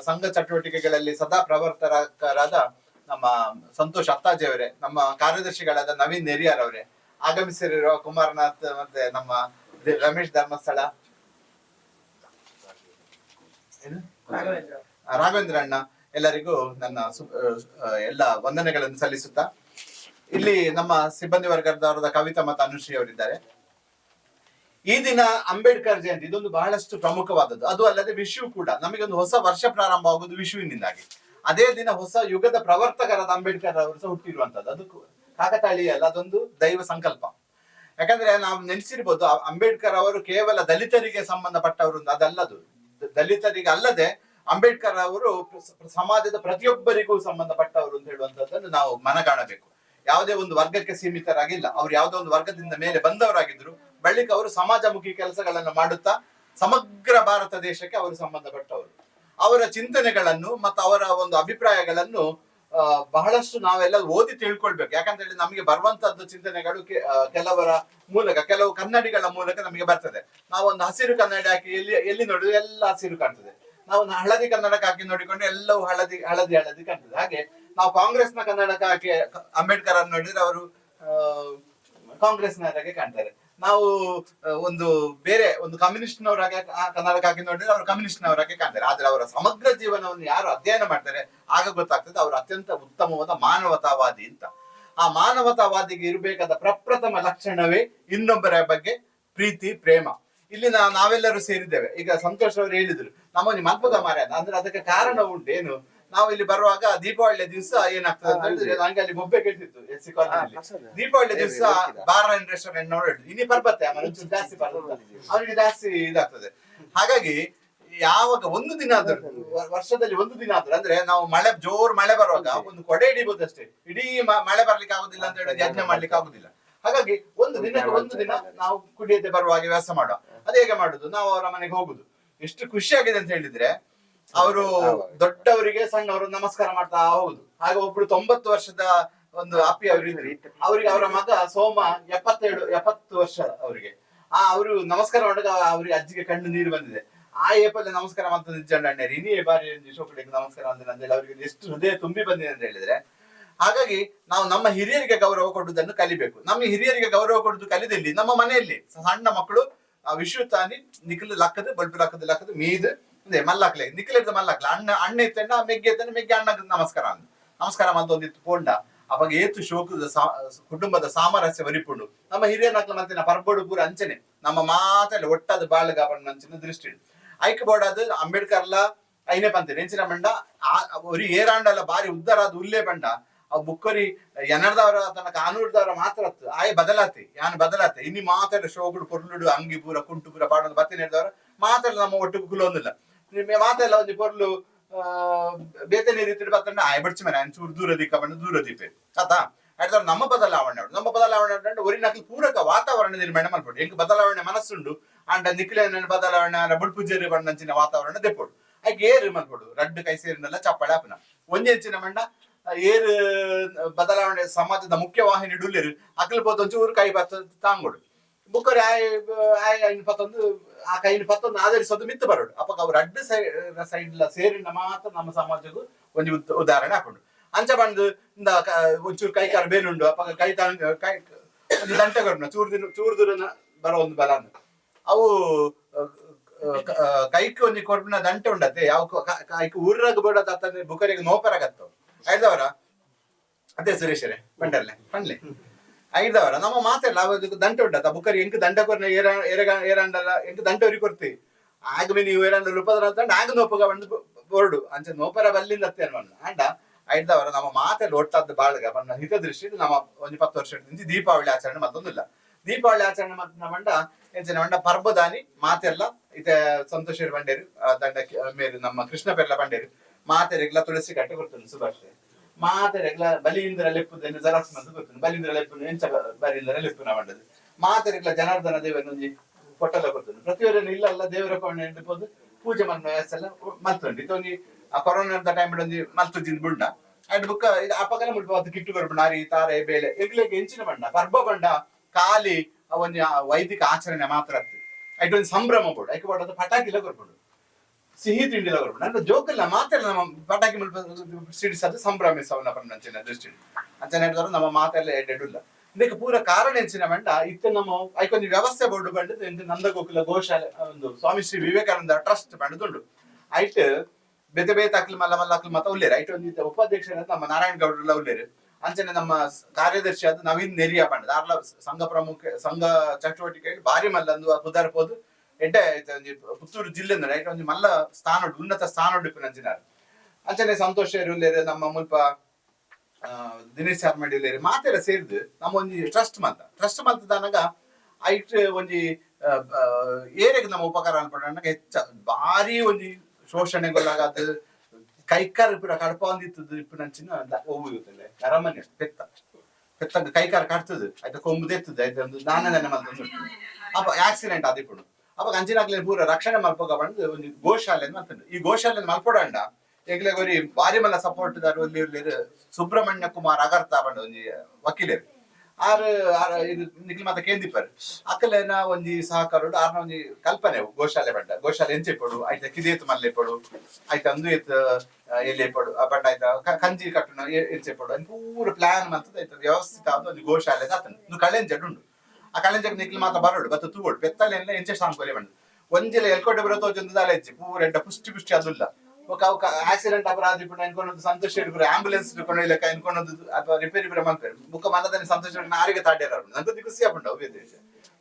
ಸಂಘ ಚಟುವಟಿಕೆಗಳಲ್ಲಿ ಸದಾ ಪ್ರವರ್ತಕರಾದ ನಮ್ಮ ಸಂತೋಷ್ ಅತ್ತಾಜಿ ಅವರೇ ನಮ್ಮ ಕಾರ್ಯದರ್ಶಿಗಳಾದ ನವೀನ್ ನೆರಿಯಾರ್ ಅವರೇ ಆಗಮಿಸಿರುವ ಕುಮಾರನಾಥ್ ಮತ್ತೆ ನಮ್ಮ ರಮೇಶ್ ಧರ್ಮಸ್ಥಳ. ರಾಘವೇಂದ್ರ. ಅಣ್ಣ ಎಲ್ಲರಿಗೂ ನನ್ನ ಎಲ್ಲ ವಂದನೆಗಳನ್ನು ಸಲ್ಲಿಸುತ್ತಾ ಇಲ್ಲಿ ನಮ್ಮ ಸಿಬ್ಬಂದಿ ವರ್ಗದವರಾದ ಕವಿತಾ ಮತ್ತು ಅನುಶ್ರೀ ಅವರಿದ್ದಾರೆ. ಈ ದಿನ ಅಂಬೇಡ್ಕರ್ ಜಯಂತಿ ಇದೊಂದು ಬಹಳಷ್ಟು ಪ್ರಮುಖವಾದದ್ದು. ಅದು ಅಲ್ಲದೆ ವಿಶ್ವ ಕೂಡ ನಮಗೊಂದು ಹೊಸ ವರ್ಷ ಪ್ರಾರಂಭ ಆಗುವುದು ವಿಶ್ವಿನಿಂದಾಗಿ ಅದೇ ದಿನ ಹೊಸ ಯುಗದ ಪ್ರವರ್ತಕರಾದ ಅಂಬೇಡ್ಕರ್ ಅವರು ಸಹ ಹುಟ್ಟಿರುವಂತದ್ದು. ಅದು ಕಾಕತಾಳೀಯ ಅಲ್ಲ, ಅದೊಂದು ದೈವ ಸಂಕಲ್ಪ. ಯಾಕಂದ್ರೆ ನಾವು ನೆನೆಸಿರ್ಬೋದು ಅಂಬೇಡ್ಕರ್ ಅವರು ಕೇವಲ ದಲಿತರಿಗೆ ಸಂಬಂಧಪಟ್ಟವರು ಅದಲ್ಲದು. ದಲಿತರಿಗೆ ಅಲ್ಲದೆ ಅಂಬೇಡ್ಕರ್ ಅವರು ಸಮಾಜದ ಪ್ರತಿಯೊಬ್ಬರಿಗೂ ಸಂಬಂಧಪಟ್ಟವರು ಅಂತ ಹೇಳುವಂತದ್ದನ್ನು ನಾವು ಮನಗಾಣಬೇಕು. ಯಾವುದೇ ಒಂದು ವರ್ಗಕ್ಕೆ ಸೀಮಿತರಾಗಿಲ್ಲ. ಅವ್ರು ಯಾವುದೋ ಒಂದು ವರ್ಗದಿಂದ ಮೇಲೆ ಬಂದವರಾಗಿದ್ರು, ಬಳಿಕ ಅವರು ಸಮಾಜಮುಖಿ ಕೆಲಸಗಳನ್ನು ಮಾಡುತ್ತಾ ಸಮಗ್ರ ಭಾರತ ದೇಶಕ್ಕೆ ಅವರು ಸಂಬಂಧಪಟ್ಟವರು. ಅವರ ಚಿಂತನೆಗಳನ್ನು ಮತ್ತು ಅವರ ಒಂದು ಅಭಿಪ್ರಾಯಗಳನ್ನು ಬಹಳಷ್ಟು ನಾವೆಲ್ಲ ಓದಿ ತಿಳ್ಕೊಳ್ಬೇಕು. ಯಾಕಂತ ಹೇಳಿ ನಮಗೆ ಬರುವಂತದ್ದು ಚಿಂತನೆಗಳು ಕೆಲವರ ಮೂಲಕ, ಕೆಲವು ಕನ್ನಡಿಗಳ ಮೂಲಕ ನಮಗೆ ಬರ್ತದೆ. ನಾವೊಂದು ಹಸಿರು ಕನ್ನಡಿ ಹಾಕಿ ಎಲ್ಲಿ ಎಲ್ಲಿ ನೋಡಿದ್ರು ಎಲ್ಲ ಹಸಿರು ಕಾಣ್ತದೆ. ನಾವು ಒಂದು ಹಳದಿ ಕನ್ನಡಕ್ಕೆ ಹಾಕಿ ನೋಡಿಕೊಂಡು ಎಲ್ಲವೂ ಹಳದಿ ಹಳದಿ ಹಳದಿ ಕಾಣ್ತದೆ. ಹಾಗೆ ನಾವು ಕಾಂಗ್ರೆಸ್ನ ಕನ್ನಡಕ್ಕೆ ಹಾಕಿ ಅಂಬೇಡ್ಕರ್ ಅನ್ನು ನೋಡಿದ್ರೆ ಅವರು ಕಾಂಗ್ರೆಸ್ನ ಹಾಗೆ ಕಾಣ್ತಾರೆ. ನಾವು ಒಂದು ಬೇರೆ ಒಂದು ಕಮ್ಯುನಿಸ್ಟ್ನವರಾಗೆ ಕನ್ನಡಕ್ಕೆ ಹಾಕಿ ನೋಡಿದ್ರೆ ಅವರು ಕಮ್ಯುನಿಸ್ಟ್ನವರಾಗೆ ಕಾಣ್ತಾರೆ. ಆದ್ರೆ ಅವರ ಸಮಗ್ರ ಜೀವನವನ್ನು ಯಾರು ಅಧ್ಯಯನ ಮಾಡ್ತಾರೆ, ಆಗ ಗೊತ್ತಾಗ್ತದೆ ಅವರು ಅತ್ಯಂತ ಉತ್ತಮವಾದ ಮಾನವತಾವಾದಿ ಅಂತ. ಆ ಮಾನವತಾವಾದಿಗೆ ಇರಬೇಕಾದ ಪ್ರಪ್ರಥಮ ಲಕ್ಷಣವೇ ಇನ್ನೊಬ್ಬರ ಬಗ್ಗೆ ಪ್ರೀತಿ, ಪ್ರೇಮ. ಇಲ್ಲಿ ನಾವೆಲ್ಲರೂ ಸೇರಿದ್ದೇವೆ. ಈಗ ಸಂತೋಷ್ ಅವರು ಹೇಳಿದ್ರು, ನಮ್ಮ ನಿಮ್ಮ ಅದ್ಭುತ ಮಾರ ಅಂದ್ರೆ ಅದಕ್ಕೆ ಕಾರಣ ಉಂಟು ಏನು ನಾವು ಇಲ್ಲಿ ಬರುವಾಗ ದೀಪಾವಳಿಯ ದಿವಸ ಏನಾಗ್ತದೆ ಅಂತ ಹೇಳಿದ್ರೆ ನಂಗೆ ಅಲ್ಲಿ ಮೊಬ್ಬೆ ಕೇಳ್ತಿತ್ತು ಎಸ್ ಸಿ ಕಾಲೇಜಲ್ಲಿ ದೀಪಾವಳಿ ದಿವಸ ಬಾರ್ ಅಂಡ್ ರೆಸ್ಟೋರೆಂಟ್ ನೋಡಿ ಇನ್ನಿ ಪರ್ಬತ್ತೆ ಜಾಸ್ತಿ ಅವನಿಗೆ ಜಾಸ್ತಿ ಇದಾಗ್ತದೆ. ಹಾಗಾಗಿ ಯಾವಾಗ ಒಂದು ದಿನ ಆದ್ರೂ ವರ್ಷದಲ್ಲಿ ಒಂದು ದಿನ ಆದ್ರೆ ಅಂದ್ರೆ ನಾವು ಮಳೆ ಜೋರ್ ಮಳೆ ಬರುವಾಗ ಒಂದು ಕೊಡೆ ಹಿಡಿಬೋದಷ್ಟೇ ಇಡೀ ಮಳೆ ಬರ್ಲಿಕ್ಕೆ ಆಗುದಿಲ್ಲ ಅಂತ ಹೇಳಿ ಯಜ್ಞ ಮಾಡ್ಲಿಕ್ಕೆ ಆಗುದಿಲ್ಲ. ಹಾಗಾಗಿ ಒಂದು ದಿನ ಒಂದು ದಿನ ನಾವು ಕುಡಿಯದೆ ಬರುವಾಗ ವ್ಯಾಸ ಮಾಡುವ. ಅದು ಹೇಗೆ ಮಾಡುದು? ನಾವು ಅವರ ಮನೆಗೆ ಹೋಗುದು. ಎಷ್ಟು ಖುಷಿ ಆಗಿದೆ ಅಂತ ಹೇಳಿದ್ರೆ ಅವರು ದೊಡ್ಡವರಿಗೆ ಸಣ್ಣವರು ನಮಸ್ಕಾರ ಮಾಡ್ತಾ ಹೌದು. ಹಾಗೆ ಒಬ್ರು ತೊಂಬತ್ತು ವರ್ಷದ ಒಂದು ಅಪ್ಪಿ ಅವರಿದ್ರಿ ಅವ್ರಿಗೆ ಅವರ ಮಗ ಸೋಮ ಎಪ್ಪತ್ತೇಳು ಎಪ್ಪತ್ತು ವರ್ಷ ಅವರಿಗೆ. ಆ ಅವರು ನಮಸ್ಕಾರ ಮಾಡಿದಾಗ ಅವ್ರಿಗೆ ಅಜ್ಜಿಗೆ ಕಣ್ಣು ನೀರು ಬಂದಿದೆ. ಆ ಏಪಲ್ಲಿ ನಮಸ್ಕಾರ ಮಾಡ್ತಾ ನಿಜಂಡ ಅಣ್ಣ ಇನ್ನೇ ಬಾರಿ ಶೋಕಡೆಗೆ ನಮಸ್ಕಾರ ಅಂದ್ರೆ ಅಂತ ಹೇಳಿ ಅವರಿಗೆ ಎಷ್ಟು ಹೃದಯ ತುಂಬಿ ಬಂದಿದೆ ಅಂತ ಹೇಳಿದ್ರೆ ಹಾಗಾಗಿ ನಾವು ನಮ್ಮ ಹಿರಿಯರಿಗೆ ಗೌರವ ಕೊಡುವುದನ್ನು ಕಲಿಬೇಕು. ನಮ್ಮ ಹಿರಿಯರಿಗೆ ಗೌರವ ಕೊಡುದು ಕಲಿದಲ್ಲಿ ನಮ್ಮ ಮನೆಯಲ್ಲಿ ಸಣ್ಣ ಮಕ್ಕಳು ಆ ವಿಷು ತಾನಿ ನಿಖಿಲ್ ಲಕ್ಕದು ಬಲ್ಪು ಲಕ್ಕದ ಲಕ್ಕದು ಮೀದು ಅದೇ ಮಲ್ಲಾಕ್ಲೆ. ನಿಖಿಲ್ ಮಲ್ಲಾಕ್ಲೆ. ಅಣ್ಣ ಅಣ್ಣ ಎತ್ತಣ್ಣ ಮೆಗ್ಗೆ ಎತ್ತಣ್ಣ ಮೆಗ್ಗೆ ಅಣ್ಣಗ ನಮಸ್ಕಾರ ಅಂದ್ ನಮಸ್ಕಾರ ಅಂತ ಒಂದಿತ್ತು ಪೋಂಡ. ಅವಾಗ ಏತು ಶೋಕದ ಕುಟುಂಬದ ಸಾಮರಸ್ಯ ವರಿಪುಂಡು ನಮ್ಮ ಹಿರಿಯ ನಕ್ಲ ಮತ್ತೆ ಪರ್ಬೋಡು ಪೂರ ಅಂಚನೆ. ನಮ್ಮ ಮಾತಲ್ಲ ಒಟ್ಟಾದ ಬಾಳ್ಗ ಬಣ್ಣ ಅಂಚಿನ ದೃಷ್ಟಿ. ಐಕ್ ಬೋಡಾದ ಅಂಬೇಡ್ಕರ್ಲ ಐನೆ ಪಂತೆ ನೆಂಚಿನ ಆ- ಒರಿ ಏರಾಂಡಲ ಬಾರಿ ಅದು ಉಲ್ಲೇ ಬಂಡ ಆ ಬುಕ್ಕರಿ ಎನ್ನಡದವರ ತನ್ನ ಕಾನೂರ್ದವರ ಮಾತ್ರ. ಆಯ್ ಬದಲಾತಿ, ಯಾನ್ ಬದಲಾತೆ. ಇನ್ನಿ ಮಾತಾಡ ಶೋಗುಡು ಪೊರ್ಲುಡು, ಅಂಗಿ ಪೂರ, ಕುಂಟು ಪೂರ ಪಾಡೋದು ಬತ್ತಿನ ನಡೆದವರ ಮಾತಾಡ ನಮ್ಮ ಒಟ್ಟು ಕುಲೊಂದಿಲ್ಲ ನಿಮ್ಮೆ ಮಾತೆಲ್ಲ ಒಂದು ಪೊರ್ಲು ಆ, ಬೇತೆ ನೀರು ಇತ್ತಿಡು ಬತ್ತಂಡ ಆಯ್ ಬಡ್ಚಿ ಮನೆ ಅಂಚೂರು ದೂರ ದಿಕ್ಕ ಬಂದು ದೂರ ದೀಪೆ ಆತಾ ಆಯ್ತು ನಮ್ಮ ಬದಲಾವಣೆ ಉಂಟು. ನಮ್ಮ ಬದಲಾವಣೆ ಉಂಟು ಒರಿ ನಕಲು ಪೂರಕ ವಾತಾವರಣ ನಿರ್ಮಾಣ ಮಾಡ್ಬೋದು ಎಂಕ್ ಬದಲಾವಣೆ ಮನಸ್ಸುಂಡು ಅಂಡ ನಿಖಿಲ ಬದಲಾವಣೆ ಬುಡ್ಪುಜೇರಿ ಬಣ್ಣಂಚಿನ ವಾತಾವರಣ ದೆಪ್ಪೋಡು ಆಯ್ಕೆ ಏರು ಮಲ್ಪಡು ರಡ್ಡು ಕೈ ಸೇರಿನೆಲ್ಲ ಚಪ್ಪಳೆ ಆಪನ ಒಂಜೆಂಚಿನ ಮಂಡ ಏರು ಬದಲಾವಣೆ ಸಮಾಜದ ಮುಖ್ಯ ವಾಹಿನಿ ಡುಲ್ಲೆರು ಅಕಲ್ ಪೋತ ಒಂಚೂರು ಕೈ ಬತ್ತ ತಾಂಗೊಡು ಬುಕ್ಕರಿ ಆಯ್ ಆಯ್ ಐನ್ ಪತ್ತೊಂದು ಆ ಕೈ ಪತ್ತೊಂದು ಆಧರಿಸೋದು ಮಿತ್ತು ಬರೋಡು ಅಪ್ಪ ಅವ್ರ ಅಡ್ಡ ಸೈಡ್ ಸೈಡ್ ಸೇರಿನ ಮಾತ್ರ ನಮ್ಮ ಸಮಾಜಕ್ಕೂ ಒಂದು ಉದ್- ಉದಾಹರಣೆ ಹಾಕೊಂಡು ಅಂಚ ಬಂದು ಇಂದ ಒಂಚೂರು ಕೈ ಕಾಲ ಬೇನುಂಡು ಅಪ್ಪ ಕೈ ತಾಂಗ್ ಕೈ ಒಂದು ದಂಟೆ ಕೊಡ್ನ ಚೂರು ದಿನ ಚೂರು ದೂರನ ಬರೋ ಒಂದು ಬಲ ಅಂದ್ರೆ ಅವು ಕೈಕ್ ಒಂದು ಕೊಡ್ಬಿನ ದಂಟೆ ಉಂಡತ್ತೆ ಯಾವ ಕೈಕ್ ಊರಾಗ ಬಿಡೋದು ಅತ್ತ ಬುಕರಿಗೆ ನೋಪರಾಗತ್ತವು ಆಯ್ತವರ ಅದೇ ಸುರೇಶರೇ ಬಂಡಲ್ಲೇ ಪಂಡ್ಲೆ ಐದವರ. ನಮ್ಮ ಮಾತೆಲ್ಲ ಅವತ್ತು ದಂಟೆ ಉಂಡತ್ತ ಬುಕರಿ ಎಂಕ್ ದಂಡ ಕೊರ್ನ ಏರ, ಏರಗ, ಏರಂಡಲ್ಲ ಎಂಕ್ ದಂಟ ಅವ್ರಿಗೆ ಕೊಡ್ತಿ ಆಗ ನೀವು ಏರಂಡ ರೂಪದ ಅಂತ ಆಗ ನೋಪಗ ಬಂದು ಬೋರ್ಡು. ಅಂಚೆ ನೋಪರ ಬಲ್ಲಿಂದ ಅತ್ತೆ ಅನ್ವಣ್ಣ ಅಂಡ ಐದವರ ನಮ್ಮ ಮಾತೆಲ್ಲ ಒಟ್ಟಾದ ಬಾಳ್ಗ. ಬಣ್ಣ ಹಿತದೃಷ್ಟಿ ನಮ್ಮ ಒಂದು ಪತ್ತು ವರ್ಷ ನಿಂತು ದೀಪಾವಳಿ ಆಚರಣೆ ಮತ್ತೊಂದಿಲ್ಲ. ದೀಪಾವಳಿ ಆಚರಣೆ ಮತ್ತೆ ಮಂಡ ಎಂಚಿನ ಮಂಡ ಪರ್ಬದಾನಿ, ಮಾತೆಲ್ಲ ಇತ ಸಂತೋಷ್ ಬಂಡೇರು ದಂಡ ಮೇರು ನಮ್ಮ ಕೃಷ್ಣ ಪೆರ್ಲ ಬಂಡೇರು ಮಾತೆರೆಗ್ಲ ತುಳಸಿ ಕಟ್ಟೆ ಕೊಡ್ತೀನಿ ಸುಭಾಷ್ ಮಾತೆರೆಗ್ಲ ಬಲಿಯಿಂದ್ರ ಲೆಪ್ಪುದನ್ನು ಜರಾಕ್ಸ್ ಮಂದು ಗೊತ್ತು ಲೆಪ್ಪು ಎಂಚ ಬಲಿಂದ್ರ ಲೆಪ್ಪುನ ಮಂಡದು ಮಾತೆರೆಗ್ಲ ಜನಾರ್ದನ ದೇವರ ಒಂಜಿ ಕೊಟ್ಟಲ ಕೊಡ್ತೀನಿ ಪ್ರತಿಯೊಬ್ಬರನ್ನು ಇಲ್ಲ ಅಲ್ಲ, ದೇವರ ಕೊಂಡೆ ಎಂಡಿಪೋದು ಪೂಜೆ ಮನ್ನ ವ್ಯವಸ್ಥೆ ಮಲ್ತುಂಡು ಇದೊಂದು ಆ ಕೊರೋನಾ ಟೈಮ್ ಒಂಜಿ ಮಲ್ತುಜಿಂದ್ ಬುಂಡ ಅಂಡ್ ಬುಕ್ಕ ಇದು ಅಪಕಲ ಮುಟ್ಬೋದು ಕಿಟ್ಟು ಬರ್ಬು ನಾರಿ, ತಾರೆ ಬೇಲೆ ಎಗ್ಲೆಗ್ ಎಂಚಿನ ಬಣ್ಣ, ಪರ್ಬ ಬಣ್ಣ, ಖಾಲಿ, ಆ ವೈದಿಕ ಆಚರಣೆ ಮಾತ್ರ ಅತ್ತು ಒಂದು ಸಂಭ್ರಮ ಬೋಡು ಐಕೆ ಬಾಡೋದು ಪಟಾಕಿಲ ಕೊರ್ಬೋದು ಸಿಹಿ ತಿಂಡಿಲ ಕೊರ್ಬೋದು ನನ್ನ ಜೋಕಲ್ಲ ಮಾತೆಲ್ಲ ನಮ್ಮ ಪಟಾಕಿ ಸಿಡಿಸೋದು ಸಂಭ್ರಮಿಸವನ ಅಂಚಿನ ದೃಷ್ಟಿ. ಅಂಚನೆ ಹೇಳಿದ್ರು ನಮ್ಮ ಮಾತೆಲ್ಲ ಎಡ್ಡೆಡುಲ್ಲ ಇದಕ್ಕೆ ಪೂರ ಕಾರಣ ಎಂಚಿನ ಮಂಡ? ಇತ್ತ ನಮ್ಮ ಐಕೊಂದು ವ್ಯವಸ್ಥೆ ಬೋರ್ಡ್ ಬಂಡದು ನಂದಗೋಕುಲ ಗೋಶಾಲೆ ಒಂದು ಸ್ವಾಮಿ ಶ್ರೀ ವಿವೇಕಾನಂದ ಟ್ರಸ್ಟ್ ಬಂಡದುಂಡು ಐಟ್ ಬೇತೆ ಬೇತೆ ಅಕ್ಲು ಮಲ್ಲ ಮಲ್ಲ ಅಕ್ಲು ಮತ ಉಳ್ಳೇರು ಐಟ್ ಒಂದು ಉಪಾಧ್ಯಕ್ಷ ನಮ್ಮ ನಾರಾಯಣ ಗೌಡ್ರೆಲ್ಲ ಉಳ್ಳೇರು ಅಂಚನೆ ನಮ್ಮ ಕಾರ್ಯದರ್ಶಿ ಆದ ನವೀನ್ ನೆರಿಯ ಬಂಡದ ಸಂಘ ಪ್ರಮುಖ, ಸಂಘ ಚಟುವಟಿಕೆ ಬಾರಿ ಮಲ್ಲಂದು ಎಡ್ಡೆ ಒಂಜಿ ಪುತ್ತೂರು ಜಿಲ್ಲೆ ಐಟ್ ಒಂಜಿ ಮಲ್ಲ ಸ್ಥಾನ, ಉನ್ನತ ಸ್ಥಾನ ಉಂಡು ನಂಚಿನಾರು ಅಂಚನೆ ಸಂತೋಷ್ ಉಳ್ಳೇರು ನಮ್ಮ ಮುಲ್ಪ ದಿನೇಶ್ ಶರ್ಮಡಿ ಉಳ್ಳೇರು ಮಾತೆಲ್ಲ ಸೇರಿದು ನಮ್ಮ ಒಂಜಿ ಟ್ರಸ್ಟ್ ಮಂತ ಟ್ರಸ್ಟ್ ಮಂತದನಗ ಐಟ್ ಒಂಜಿ ಏರೆಗ್ ನಮ್ಮ ಉಪಕಾರ ಅನ್ಪಡ ಹೆಚ್ಚ. ಬಾರಿ ಒಂಜಿ ಶೋಷಣೆಗೊಳಗಾದ ಕೈಕಾರ ಪೂರ ಕಡಪ ಒಂದಿತ್ತದು ಇಪ್ಪು ನಂಚಿನ ಹೋಗು ಇರುತ್ತಲ್ಲ ಅರಮನೆ ಪೆತ್ತ. ಪೆತ್ತ ಕೈಕಾರ ಕಟ್ತದು ಆಯ್ತಾ, ಕೊಂಬು ತೆತ್ತದು ಆಯ್ತಾ, ಒಂದು ನಾನ ನೆನೆ ಮಲ್ತೊಂದು ಅಪ್ಪ ಆಕ್ಸಿಡೆಂಟ್ ಆದಿಪ್ಪುಡು ಅಪ್ಪ ಅಂಜಿನಾಗ್ಲೇ ಪೂರ ರಕ್ಷಣೆ ಮಲ್ಪೋಗ ಬಂದು ಒಂದು ಗೋಶಾಲೆ ಅಂತ ಈ ಗೋಶಾಲೆ ಮಲ್ಪಡಂಡ ಈಗಲೇ ಗೊರಿ ಬಾರಿ ಮಲ್ಲ ಸಪೋರ್ಟ್ ದಾರು ಸುಬ್ರಹ್ಮಣ್ಯ ಕುಮಾರ್ ಅಗರ್ತ ಬಂಡ ಒಂಜಿ ವಕೀಲರು. ಆರ್ ಇದು ನಿಖಿಲ್ ಮಾತ ಕೇಂದಿಪ್ಪರ್ ಅಕ್ಕಲೇನ ಒಂಜಿ ಸಹಕಾರೋಡು ಆರ್ನ ಒಂಜಿ ಕಲ್ಪನೆ ಗೋಶಾಲೆ ಬಂಡ. ಗೋಶಾಲೆ ಎಂಚೆ ಪಡು ಆಯ್ತಾ ಕಿದೇತ್ ಮಲ್ಲೆ ಪಡು ಆಯ್ತಾ ಅಂದು ಏತ್ ಎಲ್ಲಿ ಪಡು ಬಂಡ ಆಯ್ತಾ ಕಂಜಿ ಕಟ್ಟಣ ಎಂಚೆ ಪಡು ಪೂರ ಪ್ಲಾನ್ ಮಂತದ ಆಯ್ತಾ ವ್ಯವಸ್ಥಿತ ಒಂದು ಗೋಶಾಲೆ ಆತನ ಕಳೆಂಜಡ್ ಉಂಡು ಆ ಕಳೆಂಜಡ್ ನಿಖಿಲ್ ಮಾತ ಬರೋಡು ಬತ್ತ ತೂಗೋಡು ಬೆತ್ತಲೆಲ್ಲ ಎಂಚೆ ಸಾಂಕೋಲೆ ಬಂಡು ಒಂಜಿಲ ಎಲ್ಕೊಟ್ಟೆ ಬರತೋ ಜೊಂದು ಅಲೆಜ್ಜಿ ಪೂರ ಎಂಟ ಪುಷ್ಟಿ ಪುಷ್ಟಿ ಅದುಲ್ಲ ఒక ఒక యాక్సిడెంట్ అపరాధి ఇప్పుడు ఎన్కొన్నది సంతోష్ ఇప్పుడు అంబులెన్స్ కొని లెక్క ఎన్కొన్నది ಅಥವಾ ರಿಪೇರಿ ಬಿಡ ಮಲ್ಪೇರು ಬುಕ್ಕ ಮನದಲ್ಲಿ ಸಂತೋಷ ನಾರಿಗೆ ತಾಡ್ಯಾರ ನಂತ ಖುಷಿ ಆಪುಂಡ ಅವು ದೇಶ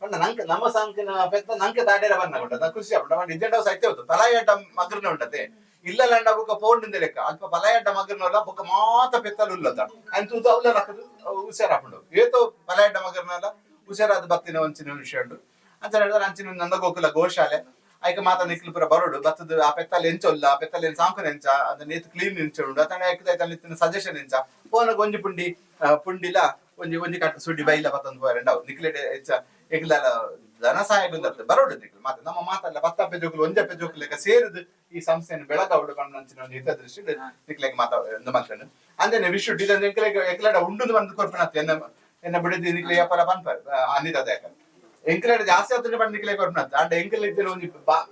ಪಂಡ ನಂಗೆ ನಮ್ಮ ಸಾಂಕಿನ ಪೆತ್ತ ನಂಗೆ ತಾಡ್ಯಾರ ಬಂದ ಉಂಟ ನಂಗೆ ಖುಷಿ ಆಪುಂಡ ಪಂಡ ಇಜ್ಜೆಂಡ ಸೈತೆ ಹೋತು ಪಲಾಯಡ್ಡ ಮಗ್ರನ ಉಂಟತೆ ಇಲ್ಲಲಂಡ ಬುಕ್ಕ ಪೋಂಡಿಂದ ಲೆಕ್ಕ ಅಲ್ಪ ಪಲಾಯಡ್ಡ ಮಗ್ರನಲ್ಲ ಬುಕ್ಕ ಮಾತ ಪೆತ್ತಲು ಉಲ್ಲದ ಅಂತ ತೂತು ಅವಲ ರಕ್ಕದು ಹುಷಾರಾಪುಂಡು ಏತೋ ಪಲಾಯಡ್ಡ ಮಗ್ರನಲ್ಲ ಹುಷಾರಾದ ಭಕ್ತಿನ ಒಂಚಿನ ವಿಷಯ ಉಂಟು ಅಂತ ಹೇಳಿದ್ರೆ ಅಂಚಿನ ನಂದಗೋಕುಲ ಗೋಶಾಲೆ. ಐಕ ಮಾತ ನಿಕ್ಲು ಪುರ ಬರೋಡು. ಬತ್ತದ ಆ ಪೆತ್ತಲ್ಲಿ ಎಂಚೊಲ್ಲ, ಆ ಪೆತ್ತಲ್ಲಿ ಏನು ಸಾಂಕನ ಎಂಚ ಅದ ನೇತ್ ಕ್ಲೀನ್ ಎಂಚುಂಡು ಅತನ ಐತನ ಸಜೆಷನ್ ಎಂಚ. ಪೋನ ಗೊಂಜಿ ಪುಂಡಿ ಪುಂಡಿಲ ಒಂಜಿ ಒಂಜಿ ಕಟ್ಟ ಸುಡ್ಡಿ ಬೈಲ ಪತ್ತೊಂದು ಪೋರೆಂಡವು ನಿಕ್ಲೆಡೆ ಹೆಚ್ಚ ಎಗ್ಲ ಧನ ಸಹಾಯ ಬಂದತ್ತೆ ಬರೋಡು ನಿಕ್ಲು ಮಾತ ನಮ್ಮ ಮಾತಲ್ಲ ಪತ್ತಪ್ಪೆ ಜೋಕುಲು ಒಂಜಪ್ಪೆ ಜೋಕುಲು ಲೆಕ್ಕ ಸೇರಿದು ಈ ಸಂಸ್ಥೆಯನ್ನು ಬೆಳಗಾವುಡು ಕಂಡು ಒಂದು ಹಿತದೃಷ್ಟಿ ನಿಕ್ಲೆಗೆ ಮಾತ ಒಂದು ಮಾತನ್ನು ಅಂದೇನೆ ವಿಶ್ವ ಇದೊಂದು ಎಕ್ಲೆಗೆ ಎಕ್ಲೆಡ ಉಂಡು ಬಂದು ಕೊರ್ಪಣತ್ತೆ ಎನ್ನ ಎನ್ನ ಬಿಡದಿ ನಿಕ್ಲೆ ವ್ಯಾಪಾರ ಪನ್ಪ ಅನ್ನಿದ ಯಾಕಂದ್ರೆ ಎಂಕಲ ಜಾಸ್ತಿ ಆತನ ಬಂದು ನಿಕ್ಲೆ ಕೊರ್ಪುನ ಅಂಡ ಎಂಕಲ್ ಇದ್ದಿನ ಬಾ-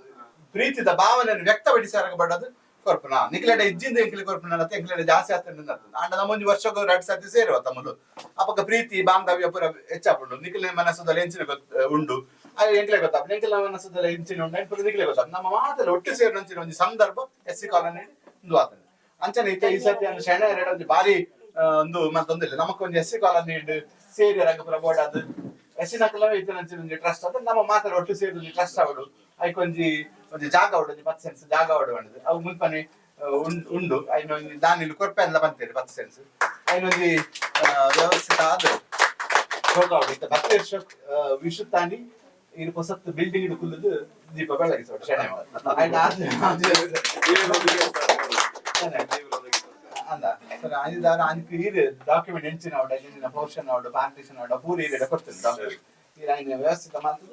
ಪ್ರೀತಿದ ಭಾವನೆಯನ್ನು ವ್ಯಕ್ತಪಡಿಸಾರ ಬಡದು ಕೊರ್ಪುನ ನಿಕ್ಲೆಡ ಇಜ್ಜಿಂದ ಎಂಕಲಿ ಕೊರ್ಪುನ ಅಂತ ಎಂಕಲೆಡ ಜಾಸ್ತಿ ಆಂಡ ಅಂಡ ನಮ್ಮೊಂದು ವರ್ಷಕ್ಕೆ ಎರಡು ಸರ್ತಿ ಸೇರುವ ತಮ್ಮಲು ಅಪಕ ಪ್ರೀತಿ ಬಾಂಧವ್ಯ ಪೂರ ಹೆಚ್ಚಾಪುಂಡು ನಿಕ್ಲೆ ಮನಸ್ಸದಲ್ಲಿ ಹೆಂಚಿನ ಉಂಡು ಅದು ಎಂಕ್ಲೆ ಗೊತ್ತಾಪ ಎಂಕ್ಲ ಮನಸ್ಸದಲ್ಲಿ ಹೆಂಚಿನ ಉಂಡು ಎಂಪುರ ನಿಖಿಲೆ ಗೊತ್ತಾಪ ನಮ್ಮ ಮಾತಲ್ಲಿ ಒಟ್ಟು ಸೇರಿ ಒಂಚಿನ ಒಂದು ಸಂದರ್ಭ ಎಸ್ ಸಿ ಕಾಲೋನಿ ಒಂದು ಆತನ ಅಂಚನೆ ಈ ಒಂದು ಶಣ ಎರಡು ಬಾರಿ ಒಂದು ಮತ್ತೊಂದಿಲ್ಲ ನಮಕೊಂದು ಎಸ್ ಸಿ ಕಾಲೋನಿ ಸೇರಿ ರಂಗಪುರ ಬೋರ್ಡ್ ಅದು ಎಸ್ ಸಿ ನಕಲ ಇತ್ತಿನ ಒಂದು ಟ್ರಸ್ಟ್ ಅದು ನಮ್ಮ ಮಾತ್ರ ಒಟ್ಟು ಸೇರಿ ಒಂದು ಟ್ರಸ್ಟ್ ಅವಡು ಅದಕ್ಕೆ ಒಂಜಿ ಒಂದು ಜಾಗ ಅವಡು ಒಂದು ಪತ್ತು ಸೆನ್ಸ್ ಜಾಗ ಅವಡು ಅನ್ನೋದು ಅವು ಮುಲ್ಪನೆ ಆ, ಉಂಡ್- ಉಂಡು ಐನ ದಾನಿ ದಾನಿಲು ಕೊರ್ಪೆ ಎಲ್ಲ ಬಂತೇರಿ ಪತ್ತು ಸೆನ್ಸ್ ಐನೊಂದು ವ್ಯವಸ್ಥಿತ ಆದ ಶೋಕ ಇತ್ತ ಭಕ್ತಿ ಶೋಕ್ ವಿಷು ತಾಂಡಿ ಇದು ಹೊಸತ್ತು ಬಿಲ್ಡಿಂಗ್ ಇಡು ಕುಲ್ಲದು ದೀಪ ಬೆಳಗ್ಗೆ ಸೋಡು ಶಣೆ ಆಯ್ತು ಅಂದ ಸರ್ ಅಂದ ಅಂದ್ಕೆ ಇದು ಡಾಕ್ಯುಮೆಂಟ್ ಎಂಚಿನ ಅವಡ ಎಂಚಿನ ಪೋರ್ಷನ್ ಅವಡ ಪಾರ್ಟಿಷನ್ ಅವಡ ಪೂರಿ ಇದೆ ಕೊಡ್ತೀನಿ ಡಾಕ್ಯುಮೆಂಟ್ ಈಗ ವ್ಯವಸ್ಥಿತ ಮಾತು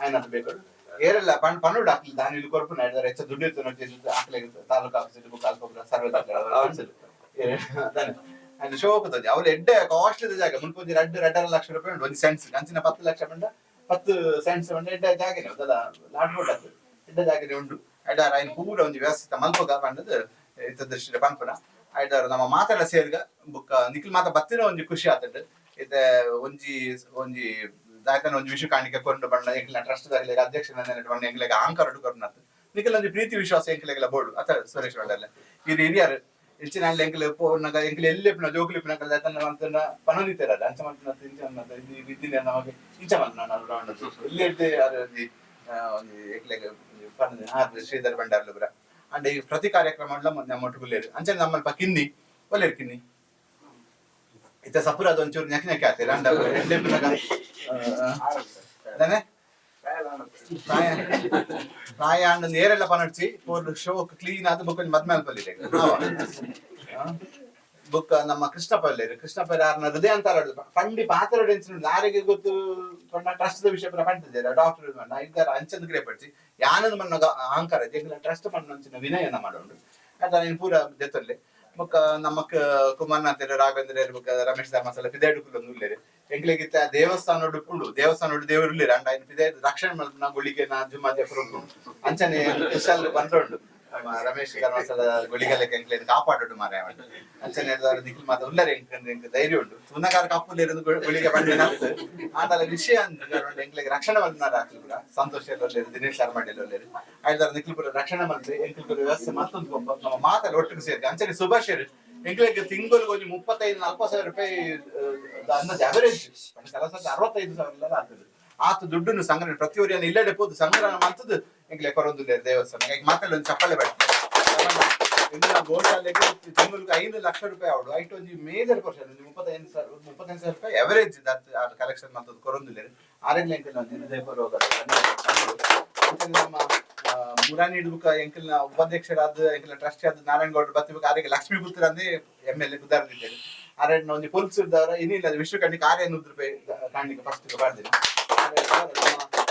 ಆಯ್ನ ಬೇಕು ಏರೆಲ್ಲ ಪಣ್ ಪಣ್ಣು ಹಾಕಲಿ ದಾನಿ ಇಲ್ಲಿ ಕೊರಪು ನಡೆದಾರೆ ಹೆಚ್ಚು ದುಡ್ಡು ಇತ್ತು ನೋಡಿ ಹಾಕ್ಲಾಗಿತ್ತು ತಾಲೂಕು ಆಫೀಸ್ ಬುಕ್ ಹಾಲ್ಕೊಬ್ರ ಸರ್ವೆ ದಾಖಲೆ ಶೋ ಹೋಗ್ತದೆ ಎಡ್ಡೆ ಕಾಸ್ಟ್ಲಿ ಜಾಗ ಮುನ್ಪೊಂಜಿ ರೆಡ್ ಎರಡರ ಲಕ್ಷ ರೂಪಾಯಿ ಉಂಟು ಒಂದು ಸೆಂಟ್ಸ್ ಅಂಚಿನ ಪತ್ತು ಲಕ್ಷ ಬಂದ ಪತ್ತು ಸೆಂಟ್ಸ್ ಬಂಡ ಎಡ್ಡೆ ಜಾಗನೇ ಅದೆಲ್ಲ ಲಾಟ್ ಬೋಟ್ ಎಡ್ಡೆ ಜಾಗನೇ ಉಂಟು. ಎಡ್ಡ ಪೂರ ಒಂದು ವ್ಯವಸ್ಥಿತ ಮಲ್ಪ ಕಾರಣದ್ದು ಇತ್ತ ಪನ್ಪುನ ಆಯ್ತು ನಮ್ಮ ಮಾತೆಲ್ಲ ಸೇರ್ಗ ಬುಕ್ಕ ನಿಖಿಲ್ ಮಾತ ಬತ್ತಿನ ಒಂಜಿ ಖುಷಿ ಆತಡ್. ಇತ್ತ ಒಂಜಿ ಒಂಜಿ ದಾಯಕನ ಒಂಜಿ ವಿಷಯ ಕಾಣಿಕೆ ಕೊಂಡು ಬಣ್ಣ ಎಂಕಲ ಟ್ರಸ್ಟ್ ದಾಗಲೆ ಅಧ್ಯಕ್ಷ ಬಣ್ಣ ಎಂಕ್ಲೆಗ ಆಂಕರ್ ಕೊರ್ನತ್ ನಿಖಿಲ್ ಒಂಜಿ ಪ್ರೀತಿ, ವಿಶ್ವಾಸ ಎಂಕ್ಲೆಗೆಲ್ಲ ಬೋಡು ಅತ ಸುರೇಶ್ ಬಂಡಲ್ಲ ಇದು ಹಿರಿಯರು ಹೆಚ್ಚಿನ ಹಳ್ಳಿ ಎಂಕ್ಲೆ ಪೋರ್ನಾಗ ಎಂಕ್ಲೆ ಎಲ್ಲಿಪ್ನ ಜೋಗುಲಿಪ್ನ ಕಲ್ಲ ತನ್ನ ಮಂತನ ಪನೋದಿತ್ತಾರಲ್ಲ ಅಂಚ ಮಂತನ ಇಂಚ ಮಂತ ಇದು ವಿದ್ದಿನ ನಮಗೆ ಇಂಚ ಮಂತನ ನಾನು ರೌಂಡ್ ಇಲ್ಲಿ ಇಡ್ದೆ ಅದು ಒಂಜಿ ಎಂಕ್ಲೆಗೆ ಶ್ರೀಧರ್ ಬಂಡಾರ್ಲು ಬರ ಅಂಡ್ ಈ ಪ್ರತಿ ಕಾರ್ಯಕ್ರಮ ನಮ್ಮ ಒಟ್ಟುಗುಲ್ಲೇರು ಅಂಚೆ ನಮ್ಮಲ್ಪ ಕಿನ್ನಿ. ಒಲ್ಲೇರು ಕಿನ್ನಿ? ಇತ್ತ ಸಪುರ ಒಂಚೂರು ನೆಕ್ ನೆಕ್ ಆತಿರ ಅಂಡ ಪ್ರಾಯ ನೇರೆಲ್ಲ ಪನಡ್ಸಿ ಶೋಕ್ ಶೋ ಕ್ಲೀನ್ ಆದ ಬುಕ್ ಮದ್ಮೇಲೆ ಪಲ್ಲಿದೆ ಬುಕ್ uh, ನಮ್ಮ ಕೃಷ್ಣ ಕೃಷ್ಣಪಲ್ಲೆ ಕೃಷ್ಣ ಪೈಲಾರ್ನ ಹೃದಯ ಅಂತ ಪಂಡಿ ಪಾತರೋಡು ಎಂಚಿನ ಯಾರಿಗೆ ಗೊತ್ತು? ಕೊಂಡ ಟ್ರಸ್ಟ್ ವಿಷಯ ಪರ ಡಾಕ್ಟರ್ ಮಣ್ಣ ಅಂಚನ್ ಕ್ರಿಯೆ ಕ್ರಿಯಪಡಿಸಿ ಯಾನಂದ ಮಣ್ಣ ಅಹಂಕಾರ ಜೆಂಗಲ ಟ್ರಸ್ಟ್ ಮಣ್ಣ ಅಂಚಿನ ವಿನಯನ ಮಾಡೋಣ ಅದ ನೀನು ಪೂರ ಜೊತೆಲೆ ಬುಕ್ ನಮ್ಮ ಕುಮಾರ್ನಾಥ್ ರಾಘವೇಂದ್ರ ಬುಕ್ಕ ರಮೇಶ್ ಧರ್ಮಸಲ ಪಿದಾಡುಕುಲ್ ಒಂದು ಉಳ್ಳೇರಿ ಎಂಗ್ಲಿಗಿತ್ತ ದೇವಸ್ಥಾನ ಕುಂಡು. ದೇವಸ್ಥಾನ ದೇವರು ಇರ್ಲಿರ ಅಂಡ ಇನ್ನು ರಕ್ಷಣೆ ಮಾಡಿದ ಗುಳಿಗೆ ನಾ ಜುಮ್ಮಾ ದೇವರು ಅಂಚನೆ ವಿಶಾಲ್ ಬಂದ್ರುಂಡು. ರಮೇಶ್ ഗുളികളെ എങ്കിലും കാപ്പാടോട്ട് മാറാൻ വേണ്ടി അച്ഛൻ ഏതായാലും നിഖിൽ മാത ഉള്ളരെ എനിക്ക് ധൈര്യമുണ്ട് സുന്നക്കാർ കപ്പുലിരുന്ന് ഗുളിക പണ്ടി നടത്ത് ವಿಷಯ തല വിഷയ എങ്കിലേക്ക് ರಕ್ಷಣೆ ಮಂತ್ರಿ ಹಾಕ್ಲಿಲ್ಲ ಸಂತೋಷ್ ಎಲ್ಲೊಲ್ಲರು ದಿನೇಶ್ ಶರ್ಮಾಡಿ ಎಲ್ಲೊಲ್ಲರು ಆಯ್ತಾರೆ ನಿಖಿಲ್ಪುರ ರಕ್ಷಣಾ ಮಂತ್ರಿ ಎಂಕಿಲ್ಪುರ ವ್ಯವಸ್ಥೆ ಮತ್ತೊಂದು ಒಬ್ಬ ನಮ್ಮ ಮಾತಲ್ಲಿ ಒಟ್ಟಿಗೆ ಸೇರಿ ಅಂಚನೆ ಸುಭಾಷ್ ಎಂಕ್ಲೆಗೆ ತಿಂಗಳಿಗೆ ಒಂದು ಮುಪ್ಪತ್ತೈದು ನಲ್ವತ್ತು ಸಾವಿರ ರೂಪಾಯಿ ಅನ್ನೋದು ಅವರೇಜ್ ಅರವತ್ತೈದು ಸಾವಿರ ಆಗ್ತದೆ. ಆತ ದುಡ್ಡನ್ನು ಸಂಗ್ರಹ ಪ್ರತಿಯೊಬ್ಬರಿಯನ್ನು ಇಲ್ಲಡೆ ಪೋದು ಸಂಗ್ರಹ ಮಾಡ್ತದೆ ಎಂಕ್ಲೆ ಕೊರೊಂದು ದೇವಸ್ಥಾನ. ಈಗ ಮಾತಾಡಲು ಒಂದು ಚಪ್ಪಲೆ ಬೇಡ ಗೋಶಾಲೆಗೆ ತಿಂಗಳಿಗೆ ಐದು ಲಕ್ಷ ರೂಪಾಯಿ ಅವಡು ಐಟ್ ಒಂಜಿ ಮೇಜರ್ ಪರ್ಸೆಂಟ್ ಒಂದು ಮುಪ್ಪತ್ತೈದು ಸಾವಿರ ಮುಪ್ಪತ್ತೈದು ಸಾವಿರ ರೂಪಾಯಿ ದತ್ ಕಲೆಕ್ಷನ್ ಮಾಡ್ತದ್ದು ಕೊರೊಂದು ಆರೆಗ್ಲ ಎಂಕಲ್ ಒಂದು ಹೃದಯ ನಮ್ಮ ಮುರಾನಿ ಹಿಡ್ಬೇಕ, ಎಂಕಲ್ನ ಉಪಾಧ್ಯಕ್ಷರಾದ ಎಂಕಲ್ನ ಟ್ರಸ್ಟ್ ಆದ ನಾರಾಯಣ ಗೌಡ್ರು ಬತ್ತಿಬೇಕು ಪುತ್ರ ಅಂದ್ರೆ ಎಂ ಎಲ್ ಎ ಉದಾಹರಣೆ ಆರೇಡ್ ಒಂದು ಪೊಲೀಸ್ ಇದ್ದವರ ಇನ್ನಿಲ್ಲ ವಿಶ್ವ ಕಣ್ಣಿಗೆ ಆರ್ಯ ನೂರು ರೂಪಾಯಿ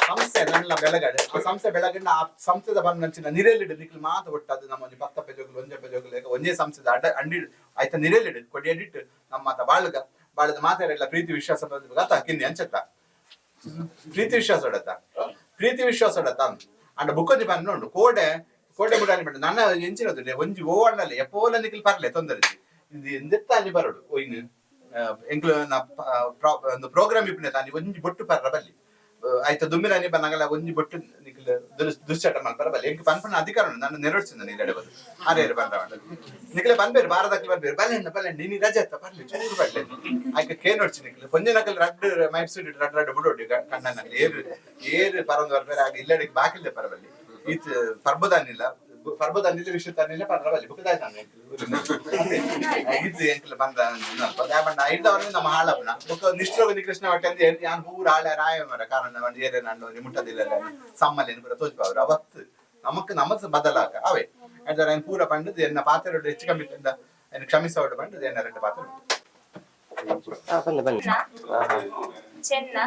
ಸಂಸ್ಥೆ ನನ್ನ ಬೆಳಗಡೆ ಆ ಸಂಸ್ಥೆ ಬೆಳಗಡೆ ಆ ಸಂಸ್ಥೆದ ಬಂದಂಚಿನ ನಿರೇಲಿಡು ನಿಕ್ಲು ಮಾತ ಒಟ್ಟದು ನಮ್ಮ ಒಂದು ಪತ್ತಪ್ಪ ಜೋಗುಲು ಒಂಜಪ್ಪ ಜೋಗುಲು ಒಂದೇ ಸಂಸ್ಥೆದ ಅಡ್ಡ ಅಂಡಿ ಆಯ್ತ ನಿರೇಲಿಡು ಕೊಡಿ ಅಡಿಟ್ಟು ನಮ್ಮ ಮಾತ ಬಾಳ್ಗ, ಬಾಳದ ಮಾತಾಡೆಲ್ಲ ಪ್ರೀತಿ ವಿಶ್ವಾಸ ಗತ ಕಿನ್ನಿ ಅಂಚತ್ತ. ಪ್ರೀತಿ ವಿಶ್ವಾಸ ಹೊಡತ ಪ್ರೀತಿ ವಿಶ್ವಾಸ ಹೊಡತ ಅಂಡ ಬುಕ್ಕೊಂಜಿ ಬಂದು ಉಂಡು ಕೋಡೆ ಕೋಡೆ ಮುಡಾಲಿ ಬಂದು. ನನ್ನ ಎಂಚಿನದು ಒಂಜಿ ಓ ಅಣ್ಣಲ್ಲಿ ಎಪ್ಪೋಲ ನಿಕ್ಲು ಪರ್ಲೆ ತೊಂದರೆ. ಇದು ಎಂದೆತ್ತ ಅಲ್ಲಿ ಬರೋಡು, ಒಯ್ನು ಎಂಕ್ಲು ಒಂದು ಪ್ರೋಗ್ರಾಮ್ ಇಪ್ಪನೆ ತಾನಿ, ಒಂಜಿ ಬೊಟ್ಟು ಪರ್ರ ಬಲ್ಲಿ ಆಯ್ತು ದುಮ್ಮಿರಾನಿ ಬನ್ನಗಲ ಒಂಜಿ ಬೊಟ್ಟು ದುಶ್ಚಟ ಮಲ್ಪರ ಬಲ್ಲಿ ಎಂಕ್ ಪನ್ಪನ ಅಧಿಕಾರ ಉಂಡು ನನ್ನ ನೆರವೇರ್ಸಿದ ನೀಲಡೆ ಬದು. ಆರೇರು ನಿಕ್ಲೆ ಬಂದ್ಬೇರು ಬಾರದಕ್ಕೆ ಬರ್ಬೇರು ಬಲ್ಲೆಂಡ ಬಲ್ಲೆಂಡ ನೀ ರಜೆ ಅತ್ತ ಬರ್ಲಿ, ಚೂರು ಬರ್ಲಿ. ಆಯ್ಕೆ ಕೇ ನೋಡ್ಸಿ ನಿಕ್ಲೆ. ಪೊಂಜೆ ನಕಲ್ ರಡ್ ಮೈಪ್ ರಡ್ ರಡ್ ಬುಡೋಡಿ ಕಣ್ಣನಲ್ಲಿ ಏರು ಏರು ಪರಂದು ಬರ್ಬೇರೆ ಆಗ ಇಲ್ಲಡಿಗೆ ಬಾಕಿಲ್ದೆ ಪರಬಲ್ಲಿ. ಈತ್, ಪರ್ಬದಾನಿಲ್ಲ. farbo da ವಿಷಯ vishu tanille pandra ಬುಕ್ buka dai ಬಂದ ಪದಾಯ ನಮ್ಮ ಹಾಳಪ್ಪನ ಬುಕ್ಕ ನಿಷ್ಠೋಗಿ ಕೃಷ್ಣ ಒಟ್ಟೆ ಅಂತ ಹೇಳಿ ನಾನು ಹೂರ ರಾಯ ಮರ ಕಾರಣ ನಾನು ಏರೇ ನಾನು ಮುಟ್ಟದಿಲ್ಲ ಸಮ್ಮಲೇನು ಕೂಡ ತೋಚು ಅವ್ರು ಅವತ್ತು ನಮಕ್ ನಮ್ಮ ಬದಲಾಕ ಅವೇ ಅಂದ್ರೆ ನಾನು ಪೂರ ಬಂದದ್ದು ಎನ್ನ ಪಾತ್ರ ಹೆಚ್ಚು ಕಮ್ಮಿ ಎನ್ನ ಕ್ಷಮಿಸೋಡು ಬಂದದ್ದು ಎನ್ನ ರೆಂಡು ಪಾತ್ರ ಬನ್ನಿ ಬನ್ನಿ ಚೆನ್ನ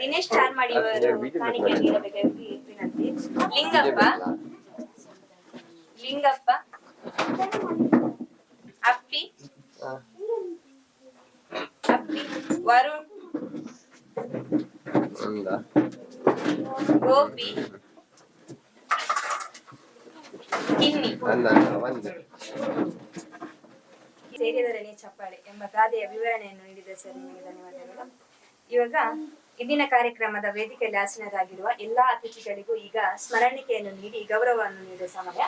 ದಿನೇಶ್ ಚಾರ್ಮಾಡಿ ಲಿಂಗಪ್ಪ. ಲಿಂಗಪ್ಪ. ಅಪ್ಪಿ. ಅಪ್ಪಿ. ವರುಣ್. ಗೋಪಿ. ಕಿನ್ನಿ. ಸೇರಿದರನೇ ಚಪ್ಪಾಳೆ ಎಂಬ ಗಾದೆಯ ವಿವರಣೆಯನ್ನು ನೀಡಿದ ಸರ್ ನಿಮಗೆ ಧನ್ಯವಾದಗಳು. ಇವಾಗ ಇಂದಿನ ಕಾರ್ಯಕ್ರಮದ ವೇದಿಕೆಯಲ್ಲಿ ಆಸೀನರಾಗಿರುವ ಎಲ್ಲಾ ಅತಿಥಿಗಳಿಗೂ ಈಗ ಸ್ಮರಣಿಕೆಯನ್ನು ನೀಡಿ ಗೌರವವನ್ನು ನೀಡುವ ಸಮಯ.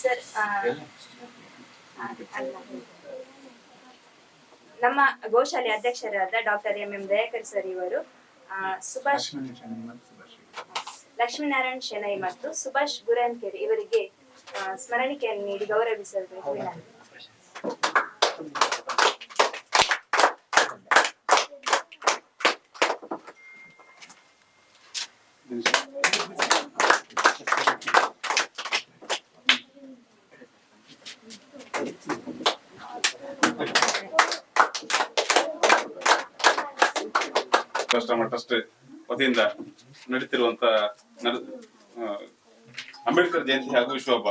ಸರ್. ನಮ್ಮ ಗೋಶಾಲೆ ಅಧ್ಯಕ್ಷರಾದ doctor M M Dayakar sir ಇವರು ಸುಭಾಷ್ ಲಕ್ಷ್ಮೀನಾರಾಯಣ್ ಶೆನೈ ಮತ್ತು ಸುಭಾಷ್ ಗುರನ್ಕೆರೆ ಇವರಿಗೆ ಸ್ಮರಣಿಕೆಯನ್ನು ನೀಡಿ ಗೌರವಿಸಬೇಕು ರಾಷ್ಟ್ರಮಟ್ಟ ಟ್ರಸ್ಟ್ ವತಿಯಿಂದ ನಡೀತಿರುವಂತ ನಡ್- ಅಂಬೇಡ್ಕರ್ ಜಯಂತಿ ಹಾಗೂ ವಿಶ್ವ ಹಬ್ಬ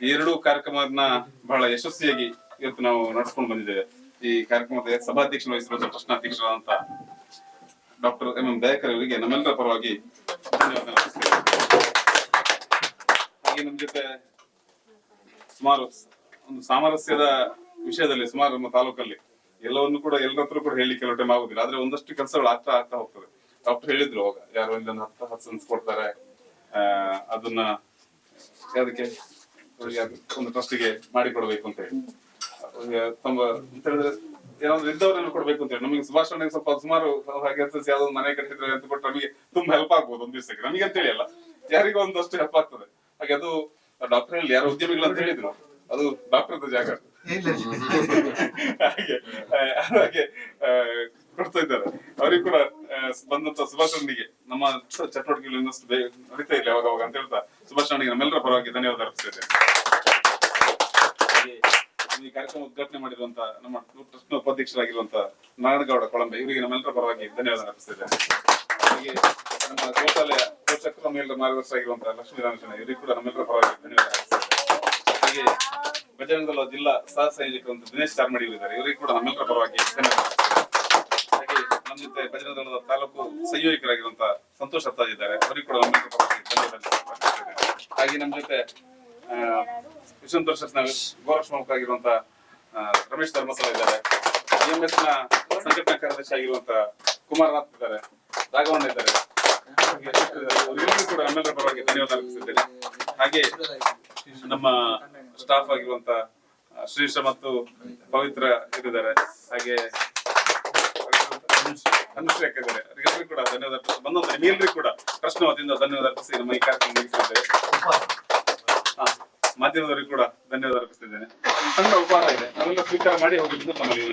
ಈ ಎರಡು ಕಾರ್ಯಕ್ರಮವನ್ನ ಬಹಳ ಯಶಸ್ವಿಯಾಗಿ ಇವತ್ತು ನಾವು ನಡೆಸ್ಕೊಂಡು ಬಂದಿದ್ದೇವೆ ಈ ಕಾರ್ಯಕ್ರಮದ ಸಭಾಧ್ಯಕ್ಷ ವಹಿಸಿರುವಂತಹ ಟ್ರಸ್ಟ್ ಅಧ್ಯಕ್ಷರಾದಂತ ಡಾಕ್ಟರ್ ಎಂ ಎಂ ದಯಕರ್ ಅವರಿಗೆ ನಮ್ಮೆಲ್ಲರ ಪರವಾಗಿ. ಹಾಗೆ ನಮ್ಮ ಜೊತೆ ಸುಮಾರು ಒಂದು ಸಾಮರಸ್ಯದ ವಿಷಯದಲ್ಲಿ, ಸುಮಾರು ನಮ್ಮ ತಾಲೂಕಲ್ಲಿ ಎಲ್ಲವನ್ನು ಕೂಡ ಎಲ್ಲರತ್ರ ಕೂಡ ಹೇಳಿ ಕೆಲವು ಟೈಮ್ ಆಗುದಿಲ್ಲ. ಆದ್ರೆ ಒಂದಷ್ಟು ಕೆಲಸಗಳು ಆಗ್ತಾ ಆಗ್ತಾ ಹೋಗ್ತದೆ ಡಾಕ್ಟರ್ ಹೇಳಿದ್ರು ಅವಾಗ, ಯಾರೋ ಇಲ್ಲ ಹತ್ತು ಹತ್ತು ಸೆನ್ಸ್ ಕೊಡ್ತಾರೆ. ಅದನ್ನ ಅದಕ್ಕೆ ಒಂದು ಟ್ರಸ್ಟಿಗೆ ಮಾಡಿ ಮಾಡಿಕೊಡ್ಬೇಕು ಅಂತ ಹೇಳಿ. ತುಂಬಾ ಅಂತ ಹೇಳಿದ್ರೆ ಏನಾದ್ರು ಇದ್ದವರೆಲ್ಲ ಕೊಡ್ಬೇಕು ಅಂತ ಹೇಳಿ. ನಮಗೆ ಸುಭಾಷ್ ಅಣ್ಣಗೆ ಸ್ವಲ್ಪ ಸುಮಾರು ಹಾಗೆ ಎಸ್ ಯಾವ್ದೋ ಒಂದು ಮನೆ ಕಟ್ಟಿದ್ರೆ ಅಂತ ಕೊಟ್ಟು ನಮಗೆ ತುಂಬಾ ಹೆಲ್ಪ್ ಆಗ್ಬೋದು ಒಂದ್ ದಿವಸಕ್ಕೆ. ನಮಗೆ ಅಂತ ಅಲ್ಲ ಯಾರಿಗೂ ಒಂದಷ್ಟು ಹೆಲ್ಪ್ ಆಗ್ತದೆ. ಹಾಗೆ ಅದು ಡಾಕ್ಟರ್ ಹೇಳಿ ಯಾರು ಉದ್ಯಮಿಗಳು ಅಂತ ಹೇಳಿದ್ರು. ಅದು ಡಾಕ್ಟರ್ ಜಾಗ. ಹಾಗೆ ಹಾಗೆ ಕೊಡ್ತಾ ಇದ್ದಾರೆ. ಅವರಿಗೂ ಕೂಡ ಬಂದಂತ ಸುಭಾಷ್ ಅಣ್ಣನಿಗೆ, ನಮ್ಮ ಚಟುವಟಿಕೆಗಳು ಇನ್ನಷ್ಟು ನಡೀತಾ ಇಲ್ಲ ಅವಾಗ ಅವಾಗ ಅಂತ ಹೇಳ್ತಾ, ಸುಭಾಷ್ ನಮ್ಮೆಲ್ಲರ ಪರವಾಗಿ ಧನ್ಯವಾದ ಅರ್ಪಿಸಿದ್ದೇನೆ ಈ ಕಾರ್ಯಕ್ರಮ ಉದ್ಘಾಟನೆ ಮಾಡಿರುವಂತ ನಮ್ಮ ಟ್ರಸ್ಟ್ನ ಉಪಾಧ್ಯಕ್ಷರಾಗಿರುವಂತ ನಾರಾಯಣಗೌಡ ಕೊಳಂಬೆ, ಇವರಿಗೆ ನಮ್ಮೆಲ್ಲರ ಪರವಾಗಿ ಧನ್ಯವಾದ ಅರ್ಪಿಸಿದ್ದೇನೆ ಹಾಗೆ, ನಮ್ಮ ದೇವಾಲಯ ಗೋಶಾಲೆಯ ಮಾರ್ಗದರ್ಶಿ ಆಗಿರುವಂತಹ ಲಕ್ಷ್ಮೀ ರಾಮಚಂದ್ರ ಇವರಿಗೆ ಕೂಡ ನಮ್ಮೆಲ್ಲರ ಪರವಾಗಿ ಧನ್ಯವಾದ ಹಾಗೆ ಬಜರಂಗದಲ್ಲ ಜಿಲ್ಲಾ ಸಹ ಸಂಯೋಜಕ ಒಂದು ದಿನೇಶ್ ಚಾರ್ಮಡಿ ಇದ್ದಾರೆ. ಇವರಿಗೆ ಕೂಡ ನಮ್ಮೆಲ್ಲರ ಪರವಾಗಿ ಹಾಗೆ ನಮ್ಮ ಜೊತೆ ಬಜರಂಗದಳದ ತಾಲೂಕು ಸಂಯೋಜಕರಾಗಿರುವಂತ ಸಂತೋಷ್ ಅತ್ತಾಜ್ ಇದ್ದಾರೆ. ಅವರಿಗೆ ಕೂಡ ನಮ್ಮೆಲ್ಲರ ಪರವಾಗಿ ಧನ್ಯವಾದ ಹಾಗೆ ನಮ್ಮ ಜೊತೆ ವಿಶ್ವ ಪರಿಷತ್ನ ಗೌರವಶ್ರಮುಖರಾಗಿರುವಂತ ಆಗಿರುವಂತ ರಮೇಶ್ ಧರ್ಮಸ್ಥಳ ಇದ್ದಾರೆ. ಇಎಂಎಸ್ನ ಸಂಘಟನಾ ಕಾರ್ಯದರ್ಶಿ ಆಗಿರುವಂತ ಕುಮಾರನಾಥ್ ಇದ್ದಾರೆ. ರಾಘವಣ್ಣ ಇದ್ದಾರೆ. ಕೂಡ ನಮ್ಮೆಲ್ಲರ ಪರವಾಗಿ ಧನ್ಯವಾದ ಅರ್ಪಿಸಿದ್ದೇನೆ ಹಾಗೆ ನಮ್ಮ ಸ್ಟಾಫ್ ಆಗಿರುವಂತ ಶ್ರೇಷ್ಠ ಮತ್ತು ಪವಿತ್ರ ಇದ್ದಾರೆ ಹಾಗೆ ಅನುಶ್ರೀ ಅಕ್ಕ ಇದ್ದಾರೆ? ಅವರಿಗೆಲ್ಲರಿಗೂ ಕೂಡ ಧನ್ಯವಾದ ಬಂದಂತ ನೀಲ್ರಿ ಕೂಡ ಪ್ರಶ್ನವಾದಿಂದ ಧನ್ಯವಾದ ಅರ್ಪಿಸಿ ನಮ್ಮ ಈ ಕಾರ್ಯಕ್ರಮ ಮುಗಿಸಿದ್ದೇವೆ ಮಾಧ್ಯಮದವರಿಗೂ ಕೂಡ ಧನ್ಯವಾದ ಅರ್ಪಿಸ್ತಿದ್ದೇನೆ. ಸಣ್ಣ ಉಪಹಾರ ಇದೆ. ಅದೆಲ್ಲ ಸ್ವೀಕಾರ ಮಾಡಿ ಹೋಗಿದ್ದು ನಮ್ಮಲ್ಲಿ